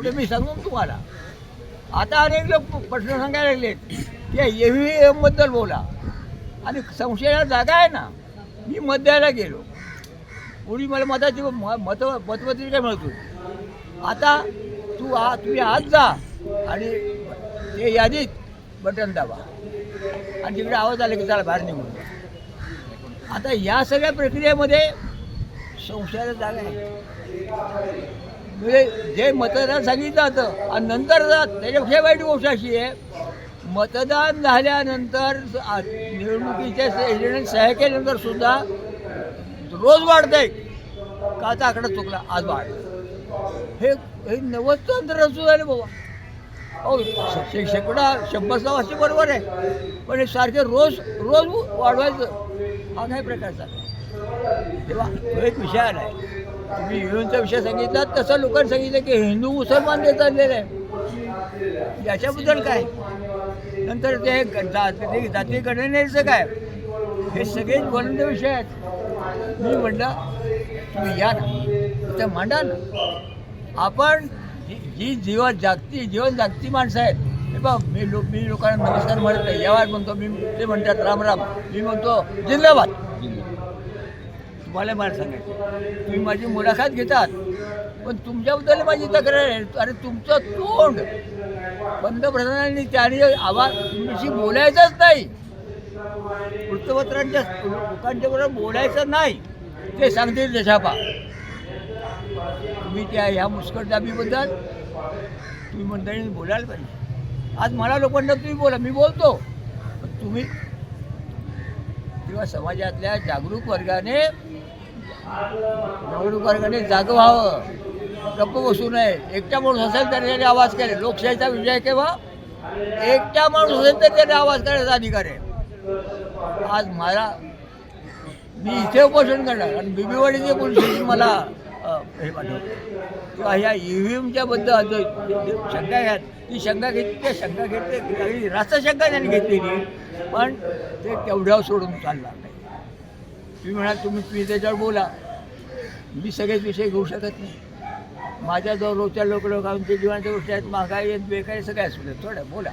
पुढे मी सांगून तुम्हाला. आता अनेक लोक प्रश्न सांगायला लागलेत की एव्ही बद्दल बोला. आणि संशयाला जागा आहे ना मी मत द्यायला गेलो. पुढी मला मताची म- मत मतपत्रिका मिळत होती. आता तू आ तुम्ही आज जा आणि ते यादीत बटन दाबा. आणि तिकडे आवाज आला की चला बाहेर निघून. आता या सगळ्या प्रक्रियेमध्ये संशयाला जागा आहे. म्हणजे जे मतदान सांगितलं जातं आणि नंतर त्याच्यापेक्षा वाईट गोष्ट अशी आहे मतदान झाल्यानंतर निवडणुकीच्या एजंट सह्या केल्यानंतर सुद्धा रोज वाढत आहे काचा आकडा चुकला? आज वाढ. हे हे नव्वदचं तंत्र असू झालं बाबा. हो शे- शेकडा शंभर सहा बरोबर आहे. पण हे सारखे रोज रोज वाढवायचं. हा नाही प्रकार चालला तेव्हा तो एक विषय आला आहे तुम्ही हिंदूंचा विषय सांगितला तसं लोकांनी सांगितलं की हिंदू मुसलमान देत चाललेलं आहे. याच्याबद्दल काय? नंतर ते जाती जाती गणनेचं काय? हे सगळेच ज्वलंत विषय आहेत. मी म्हटलं तुम्ही या ना. ते मांडा ना. आपण जी जी जीवन जागती जीवन जागती माणसं आहेत. हे बा मी लोक मी लोकांना नमस्कार म्हणत नाही. यावाज म्हणतो मी ते म्हणतात राम राम. मी म्हणतो जिंदाबाद. तुम्हाला मला सांगायचं तुम्ही माझी मुलाखत घेतात पण तुमच्याबद्दल माझी तक्रार आहे. अरे तुमचं तोंड पंतप्रधानांनी त्याने आवाज तुमच्याशी बोलायचंच नाही. वृत्तपत्रांच्या लोकांच्या बरोबर बोलायचं नाही. ते सांगतील देशापा. तुम्ही त्या ह्या मुस्कटदाबीबद्दल तुम्ही मंडळीने बोलायला पाहिजे. आज मला लोकांना तुम्ही बोला मी बोलतो. पण तुम्ही किंवा समाजातल्या जागरूक वर्गाने जागरूक वर्गाने जागं व्हावं. गप्प बसू नये. एकटा माणूस असेल तर त्याने आवाज करेल. लोकशाहीचा विजय केव्हा? एकटा माणूस असेल तर त्याने आवाज करायचा अधिकार आहे. आज मला मी इथे उपोषण करणार आणि बिबीवाडीचे पोलीस मला हे पाठवतो. किंवा ह्या ई व्ही एमच्या बद्दल शंका घ्या ती शंका घेतली त्या शंका घेतली काही रास्त शंका त्यांनी घेतलेली पण ते तेवढ्यावर सोडून चालणार नाही. तुम्ही म्हणाल तुम्ही तुम्ही त्याच्यावर बोला. मी सगळेच विषय घेऊ शकत नाही. माझ्या जवळ रोजच्या लोक लोकांच्या जीवनाच्या गोष्टी आहेत महागाई आहेत बेकारी सगळ्या असू थोडं थोड्या बोला